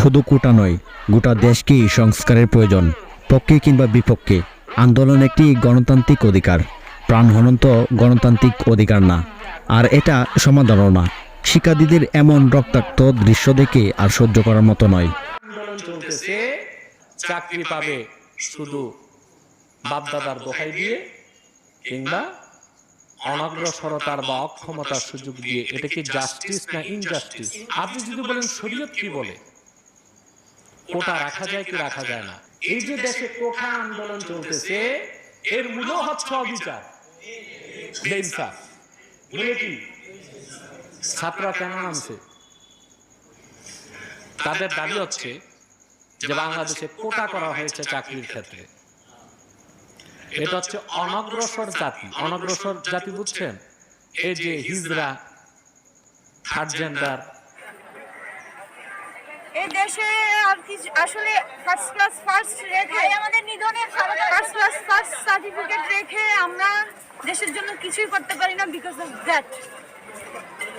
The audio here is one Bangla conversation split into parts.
শুধু কোটা নয়, গোটা দেশকেই সংস্কারের প্রয়োজন, পক্ষে কিংবা বিপক্ষে। আন্দোলন একটি গণতান্ত্রিক অধিকার। প্রাণহনন তো গণতান্ত্রিক অধিকার না। আর এটা সমাধানও না। শিক্ষার্থীদের এমন রক্তাক্ত দৃশ্য দেখে আর সহ্য করার মতো নয়। চাকরি পাবে শুধু বাপদাদার দোহাই দিয়ে কিংবা অনগ্রসরতার বা অক্ষমতার সুযোগ দিয়ে। এটা কি জাস্টিস না ইনজাস্টিস আপনি যদি বলেন শরীয়ত কি বলে? কোটা রাখা যায় কি রাখা যায় না। এই যে দেশে কোঠা আন্দোলন চলতেছে এর মূল হচ্ছে অবিচার। বেইনসাফ। মূলে কি ছাত্ররা কেন নামছে? তাদের দাবি হচ্ছে যে বাংলাদেশে কোটা করা হয়েছে চাকরির ক্ষেত্রে। এটা হচ্ছে অনগ্রসর জাতি। অনগ্রসর জাতি বুঝছেন? এই যে হিজরা থার্ড জেন্ডার এই দেশে আর কিছু আসলে ফার্স্ট ক্লাস ফার্স্ট রেখে আমাদের নিধনের ফার্স্ট ক্লাস ফার্স্ট সার্টিফিকেট রেখে আমরা দেশের জন্য কিছুই করতে পারি না বিকজ অফ দ্যাট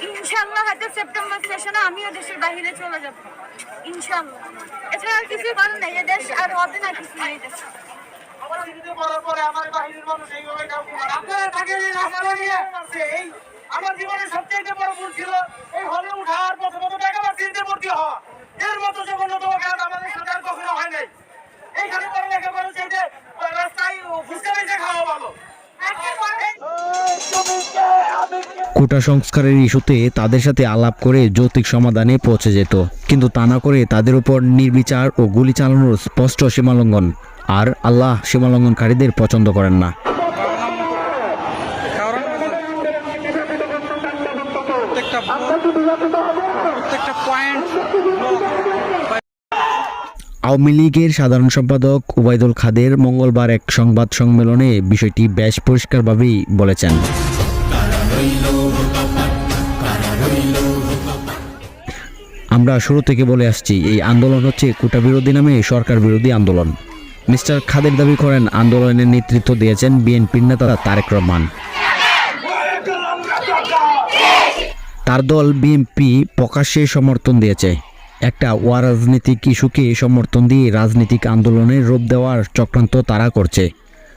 ইনশাআল্লাহ হয়তো সেপ্টেম্বর সেশনে আমিও দেশের বাইরে চলে যাব। ইনশাআল্লাহ। এছাড়া আর কিছু করার নেই। এ দেশ আর হবে না কিছু। এই আমার জীবনের সবচেয়ে বড় ভুল ছিল এই হলে উঠার প্রথমত টাকা বা চিনতে ভর্তি হওয়া। কোটা সংস্কারের ইস্যুতে তাদের সাথে আলাপ করে যৌক্তিক সমাধানে পৌঁছে যেত, কিন্তু তা না করে তাদের উপর নির্বিচার ও গুলি চালানোর স্পষ্ট সীমালঙ্ঘন। আর আল্লাহ সীমালঙ্ঘনকারীদের পছন্দ করেন না। প্রত্যেকটা প্রত্যেকটা পয়েন্ট আওয়ামী লীগের সাধারণ সম্পাদক ওবায়দুল খাদের মঙ্গলবার এক সংবাদ সম্মেলনে বিষয়টি বেশ পরিষ্কারভাবেই বলেছেন। আমরা শুরু থেকে বলে আসছি এই আন্দোলন হচ্ছে কোটা বিরোধী নামে সরকার বিরোধী আন্দোলন। মিস্টার খাদের দাবি করেন আন্দোলনের নেতৃত্ব দিয়েছেন বিএনপির নেতা তারেক রহমান। তার দল বিএনপি প্রকাশ্যে সমর্থন দিয়েছে। একটা অরাজনৈতিক ইস্যুকে সমর্থন দিয়ে রাজনৈতিক আন্দোলনের রূপ দেওয়ার চক্রান্ত তারা করছে।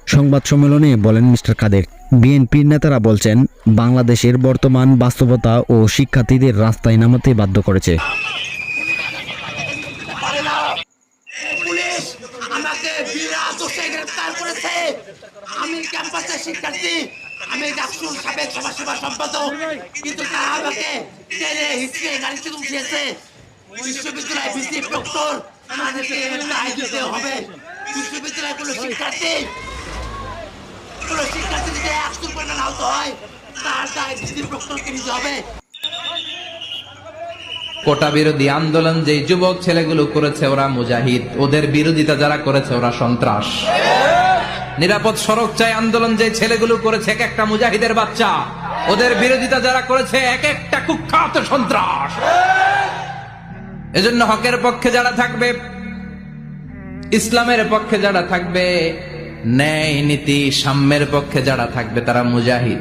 সংবাদ সম্মেলনে বলেন মিস্টার কাদের। বিএনপির নেতারা বলছেন, বাংলাদেশের বর্তমান বাস্তবতা ও শিক্ষার্থীদের রাস্তায় নামাতে বাধ্য করেছে। আমি ক্যাম্পাসের শিক্ষার্থী। আমি ডাকসুর সাবেক সমাজসেবা সম্পাদক। কিন্তু তারা আমাকে টেনে হিসকে গাড়িতে উঠিয়েছে। বিশ্ববিদ্যালয় ভিত্তিক প্রক্টর আমাদেরকে দায় দিতে হবে। বিশ্ববিদ্যালয়ের কোনো শিক্ষার্থী কোনো শিক্ষার্থী যদি একশো পরিমাণ আহত হয়, তার দায় ভিত্তিক প্রক্টরকে নিতে হবে। কোটা বিরোধী আন্দোলন যে যুবক ছেলেগুলো করেছে ওরা মুজাহিদ। ওদের বিরোধিতা যারা করেছে ওরা সন্ত্রাস। নিরাপদ সড়ক চাই আন্দোলন যে ছেলেগুলো করেছে এক একটা মুজাহিদের বাচ্চা। ওদের বিরোধিতা যারা করেছে এক একটা কুখ্যাত সন্ত্রাস। এজন্য হকের পক্ষে যারা থাকবে, ইসলামের পক্ষে যারা থাকবে, ন্যায় নীতি সাম্যের পক্ষে যারা থাকবে, তারা মুজাহিদ।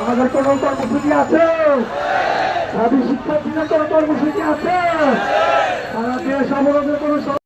আমাদের কোনো কর্মসূচি আছে। শিক্ষার্থীদের কোনো কর্মসূচি আছে। সারা দেশ কোনো